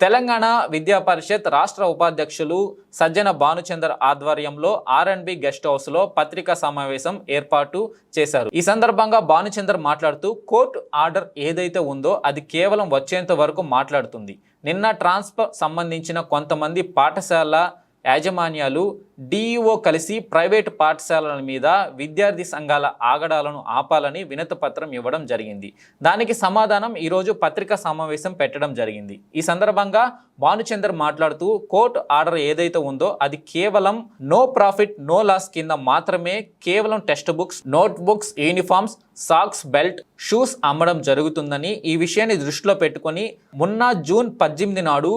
తెలంగాణ విద్యా పరిషత్ రాష్ట్ర ఉపాధ్యక్షులు సజ్జన భానుచందర్ ఆధ్వర్యంలో ఆర్ఎండ్బి గెస్ట్ హౌస్లో పత్రికా సమావేశం ఏర్పాటు చేశారు. ఈ సందర్భంగా భానుచందర్ మాట్లాడుతూ కోర్టు ఆర్డర్ ఏదైతే ఉందో అది కేవలం వచ్చేంత వరకు మాట్లాడుతుంది. నిన్న ట్రాన్స్ఫర్ సంబంధించిన కొంతమంది పాఠశాల యాజమాన్యాలు డిఈఓ కలిసి ప్రైవేటు పాఠశాలల మీద విద్యార్థి సంఘాల ఆగడాలను ఆపాలని వినతపత్రం ఇవ్వడం జరిగింది. దానికి సమాధానం ఈరోజు పత్రికా సమావేశం పెట్టడం జరిగింది. ఈ సందర్భంగా భానుచందర్ మాట్లాడుతూ కోర్టు ఆర్డర్ ఏదైతే ఉందో అది కేవలం నో ప్రాఫిట్ నో లాస్ కింద మాత్రమే కేవలం textbooks notebooks uniforms socks belt shoes అమ్మడం జరుగుతుందని ఈ విషయాన్ని దృష్టిలో పెట్టుకొని మొన్న జూన్ పద్దెనిమిది నాడు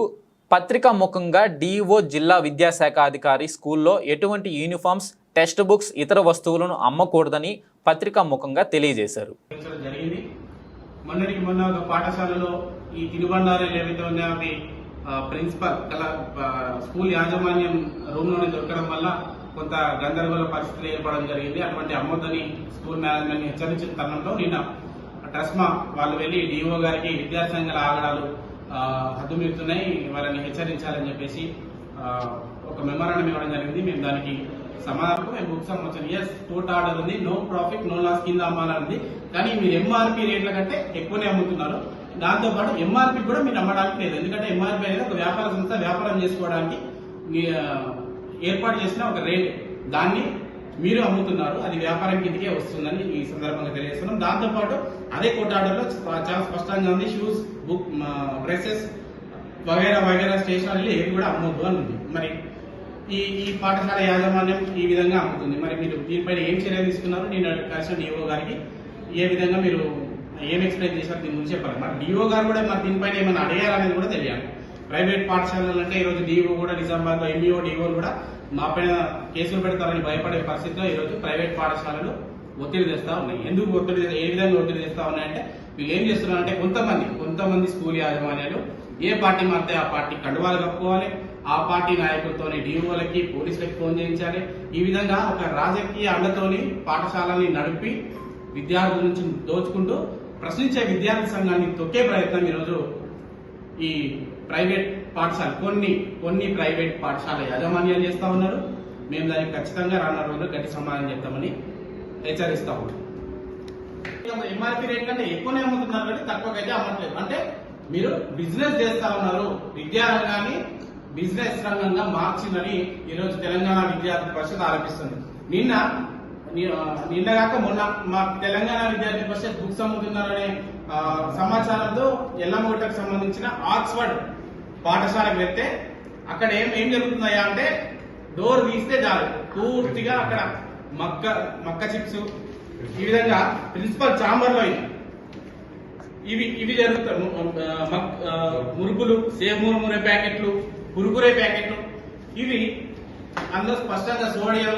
పత్రికా ముఖంగా డిఓ జిల్లా విద్యాశాఖ అధికారి స్కూల్లో ఎటువంటి యూనిఫామ్స్ టెక్స్ట్ బుక్స్ ఇతర వస్తువులను అమ్మకూడదని పత్రికా ముఖంగా తెలియజేశారు. మొన్నటికి మొన్న ఒక పాఠశాలలో ఈ తినుబండారాలు ఏవైతే ఉన్నాయో అవి ప్రిన్సిపల్ కల స్కూల్ యాజమాన్యం రూమ్లోనే దొరకడం వల్ల కొంత గందరగోళ పరిస్థితులు ఏర్పడడం జరిగింది. అటువంటి అమ్మొద్దని స్కూల్ మేనేజ్మెంట్ హెచ్చరించిన తరుణంలో నిన్న ట్రస్మా వాళ్ళు వెళ్ళి డిఓ గారికి విద్యాసంఘాల ఆగడాలు హద్దుమీరుతున్నాయి వారిని వాళ్ళని హెచ్చరించాలని చెప్పేసి ఒక మెమరాండం ఇవ్వడం జరిగింది. మేము దానికి సమాధానం మేము బుక్స్ అమ్మొచ్చాను ఎస్ టోట్ ఆర్డర్ ఉంది. నో ప్రాఫిట్ నో లాస్ కింద అమ్మాలని కానీ మీరు ఎంఆర్పి రేట్ల కంటే ఎక్కువనే అమ్ముతున్నారు. దాంతో పాటు ఎంఆర్పి కూడా మీరు అమ్మడానికి లేదు. ఎందుకంటే ఎంఆర్పి అనేది ఒక వ్యాపార సంస్థ. వ్యాపారం చేసుకోవడానికి మీ, ఏర్పాటు చేసిన ఒక రేట్. దాన్ని మీరు అమ్ముతున్నారు అది వ్యాపారం కిందకే వస్తుందని ఈ సందర్భంగా తెలియజేస్తున్నాం. దాంతోపాటు అదే కోర్టు ఆర్డర్లో చాలా స్పష్టంగా ఉంది షూస్ బుక్ డ్రెస్సెస్ వగైరా వగైరా స్టేషనరీలు ఏవి కూడా అమ్మొద్దు అని ఉంది. మరి ఈ ఈ పాఠశాల యాజమాన్యం ఈ విధంగా అమ్ముతుంది. మరి మీరు దీనిపైన ఏం చర్య తీసుకున్నారు? నేను కలిసిన డిఓ గారికి ఏ విధంగా మీరు ఏం ఎక్స్ప్లెయిన్ చేశారు దీని గురించి చెప్పాలి. మరి డిఓ గారు కూడా మరి దీనిపైన ఏమైనా అడిగారనేది కూడా తెలియాలి. ప్రైవేట్ పాఠశాలలు అంటే ఈరోజు డిఓ కూడా నిజామాబాద్లో ఎంఈఓ డిఓలు కూడా మా పైన కేసులు పెడతారని భయపడే పరిస్థితిలో ఈరోజు ప్రైవేట్ పాఠశాలలు ఒత్తిడి తెస్తా ఉన్నాయి. ఎందుకు ఒత్తిడి ఏ విధంగా ఒత్తిడి తెస్తా ఉన్నాయంటే వీళ్ళు ఏం చేస్తున్నారంటే కొంతమంది కొంతమంది స్కూల్ యాజమాన్యాలు ఏ పార్టీ మారితే ఆ పార్టీ కండువాలు కప్పుకోవాలి. ఆ పార్టీ నాయకులతోని డిఓలకి పోలీసులకి ఫోన్ చేయించాలి. ఈ విధంగా ఒక రాజకీయ అండతోని పాఠశాలని నడిపి విద్యార్థుల నుంచి దోచుకుంటూ ప్రశ్నించే విద్యార్థి సంఘాన్ని తొక్కే ప్రయత్నం ఈరోజు ఈ ప్రైవేట్ పాఠశాల కొన్ని కొన్ని ప్రైవేట్ పాఠశాల యాజమాన్యాలు చేస్తా ఉన్నారు. మేము దానికి ఖచ్చితంగా రానున్న రోజుల్లో గట్టి సమాధానం చెప్తామని హెచ్చరిస్తా ఉన్నాం. ఎంఆర్పి రేట్ కంటే ఎక్కువనే అమ్ముతున్నారు కానీ తక్కువకైతే అమ్మట్లేదు. అంటే మీరు బిజినెస్ చేస్తా ఉన్నారు. విద్యారంగాన్ని బిజినెస్ రంగంగా మార్చిందని ఈరోజు తెలంగాణ విద్యార్థి పరిషత్ ఆరోపిస్తుంది. నిన్న నిన్నగాక మొన్న మా తెలంగాణ విద్యార్థి పరిషత్ బుక్స్ అమ్ముతున్నారనే సమాచారంతో ఎల్లమ్మగుట్టకు సంబంధించిన ఆక్స్ఫర్డ్ పాఠశాలకు వెళ్తే అక్కడ ఏం ఏం జరుగుతుందయ్యా అంటే డోర్ తీస్తే చాలు. పూర్తిగా అక్కడ మక్క మక్క చిప్స్. ఈ విధంగా ప్రిన్సిపల్ చాంబర్లో ఇవి ఇవి జరుగుతాయి. మురుగులు సేమ్ మురే ప్యాకెట్లు కురుకురే ప్యాకెట్లు. ఇవి అందులో స్పష్టంగా సోడియం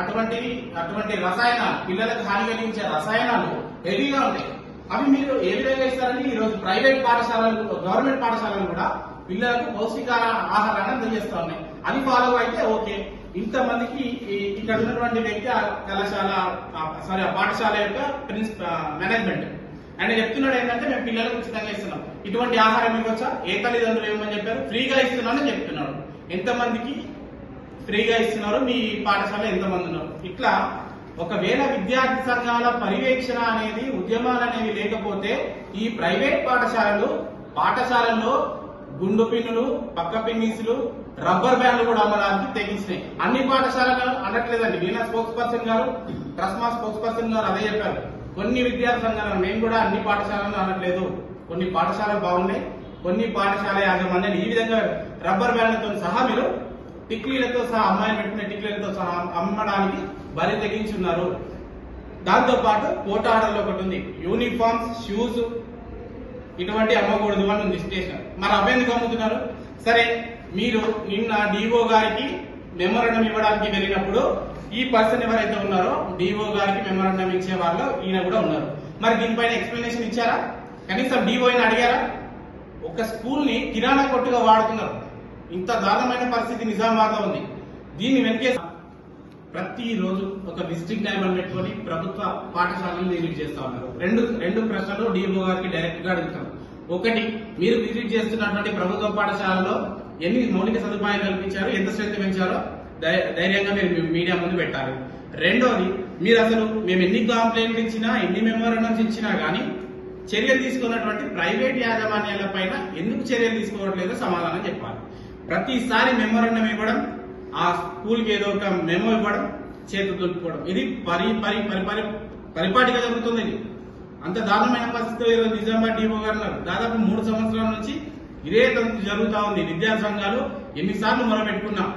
అటువంటివి అటువంటి రసాయనాలు పిల్లలకు హాని కలిగించే రసాయనాలు హెవీగా ఉంటాయి. అవి మీరు ఏ విధంగా ఇస్తారని ఈ రోజు ప్రైవేట్ పాఠశాలలు గవర్నమెంట్ పాఠశాలలు కూడా పిల్లలకు పౌష్టికార ఆహారాన్ని అందజేస్తా ఉన్నాయి. అది ఫాలో అయితే ఓకే. ఇంతమందికి ఇక్కడ ఉన్నటువంటి వ్యక్తి ఆ కళాశాల సారీ ఆ పాఠశాల యొక్క ప్రిన్సిపల్ మేనేజ్మెంట్. ఆయన చెప్తున్నాడు ఏంటంటే మేము పిల్లలకు ఉచితంగా ఇస్తున్నాం. ఇటువంటి ఆహారం ఇవ్వచ్చా? ఏ తల్లిదండ్రులు ఇవ్వమని చెప్పారు? ఫ్రీగా ఇస్తున్నామని చెప్తున్నాడు. ఎంతమందికి ఫ్రీగా ఇస్తున్నారు మీ పాఠశాల ఎంతమంది ఉన్నారు? ఇట్లా ఒకవేళ విద్యార్థి సంఘాల పర్యవేక్షణ అనేది ఉద్యమాలు అనేవి లేకపోతే ఈ ప్రైవేట్ పాఠశాలలు పాఠశాలల్లో గుండు పిన్నులు పక్క పిన్నీసులు రబ్బర్ బ్యాండ్లు కూడా అమ్మడానికి తెగించినాయి. అన్ని పాఠశాలలు అనట్లేదండి. వీణ స్పోక్స్ పర్సన్ గారు ట్రస్మా స్పోక్స్ పర్సన్ గారు అదే చెప్పారు. కొన్ని విద్యార్థి సంఘాలను మేము కూడా అన్ని పాఠశాలను అనట్లేదు. కొన్ని పాఠశాలలు బాగున్నాయి కొన్ని పాఠశాల యాజమాన్యాలు ఈ విధంగా రబ్బర్ బ్యాండ్లతో సహా మీరు టిక్లీలతో సహా అమ్మాయిలు పెట్టుకునే టిక్లీలతో సహా అమ్మడానికి బరి తెగించున్నారు. దాంతో పాటు కోట ఆర్డర్లో ఒకటి ఉంది. యూనిఫామ్స్ షూస్ ఇటువంటి అమ్మకూడదు అని ఉంది స్టేషన్. మరి అవి అమ్ముతున్నారు? సరే మీరు నిన్న డిఓ గారికి మెమోరండం ఇవ్వడానికి వెళ్ళినప్పుడు ఈ పర్సన్ ఎవరైతే ఉన్నారో డిఓ గారికి మెమోరండం ఇచ్చే వాళ్ళు ఈయన కూడా ఉన్నారు. మరి దీనిపైన ఎక్స్ప్లెనేషన్ ఇచ్చారా? కనీసం డిఓ అడిగారా? ఒక స్కూల్ని కిరాణా కొట్టుగా వాడుతున్నారు. ఇంత దారుణమైన పరిస్థితి నిజామాబాద్ ఉంది. దీన్ని వెనకే ప్రతిరోజు ఒక విజిటింగ్ టైం పెట్టుకొని ప్రభుత్వ పాఠశాలను విజిట్ చేస్తా ఉన్నారు. రెండు రెండు ప్రశ్నలు డిఎంఓ గారికి డైరెక్ట్గా అడుగుతాం. ఒకటి మీరు విజిట్ చేస్తున్నటువంటి ప్రభుత్వ పాఠశాలలో ఎన్ని మౌలిక సదుపాయాలు కల్పించారు ఎంత స్ట్రెంత్ పెంచారో ధైర్యంగా మీరు మీడియా ముందు పెట్టాలి. రెండోది మీరు అసలు మేము ఎన్ని కంప్లైంట్లు ఇచ్చినా ఎన్ని మెమోరాండమ్స్ ఇచ్చినా కానీ చర్యలు తీసుకున్నటువంటి ప్రైవేట్ యాజమాన్యాల పైన ఎందుకు చర్యలు తీసుకోవట్లేదో సమాధానం చెప్పాలి. ప్రతిసారి మెమోరాండం ఇవ్వడం ఆ స్కూల్కి ఏదో ఒక మెమో ఇవ్వడం చేతులు దొరుకుకోవడం ఇది పరి పరి పరి పరిపాటిగా జరుగుతుంది ఇది. అంత దారుణమైన పరిస్థితిలో ఈరోజు నిజామాబాద్ డిపో గారు దాదాపు మూడు సంవత్సరాల నుంచి ఇదే జరుగుతూ ఉంది. విద్యా సంఘాలు ఎన్నిసార్లు మొరపెట్టుకున్నాం.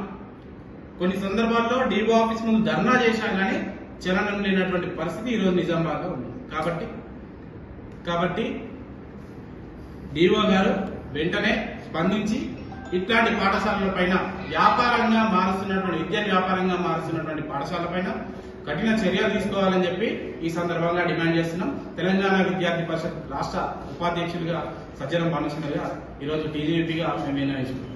కొన్ని సందర్భాల్లో డిఓ ఆఫీస్ ముందు ధర్నా చేశాం కానీ చలనం లేనటువంటి పరిస్థితి ఈరోజు నిజామాబాద్లో ఉంది. కాబట్టి కాబట్టి డిఓ గారు వెంటనే స్పందించి ఇట్లాంటి పాఠశాలల పైన వ్యాపారంగా మారుస్తున్నటువంటి విద్య వ్యాపారంగా మారుస్తున్నటువంటి పాఠశాలల పైన కఠిన చర్యలు తీసుకోవాలని చెప్పి ఈ సందర్భంగా డిమాండ్ చేస్తున్నాం. తెలంగాణ విద్యార్థి పరిషత్ రాష్ట్ర ఉపాధ్యక్షులుగా సజ్జనం భానుచంద్ర ఈరోజు టీజీపీగా మేము నిర్ణయించుకున్నాం.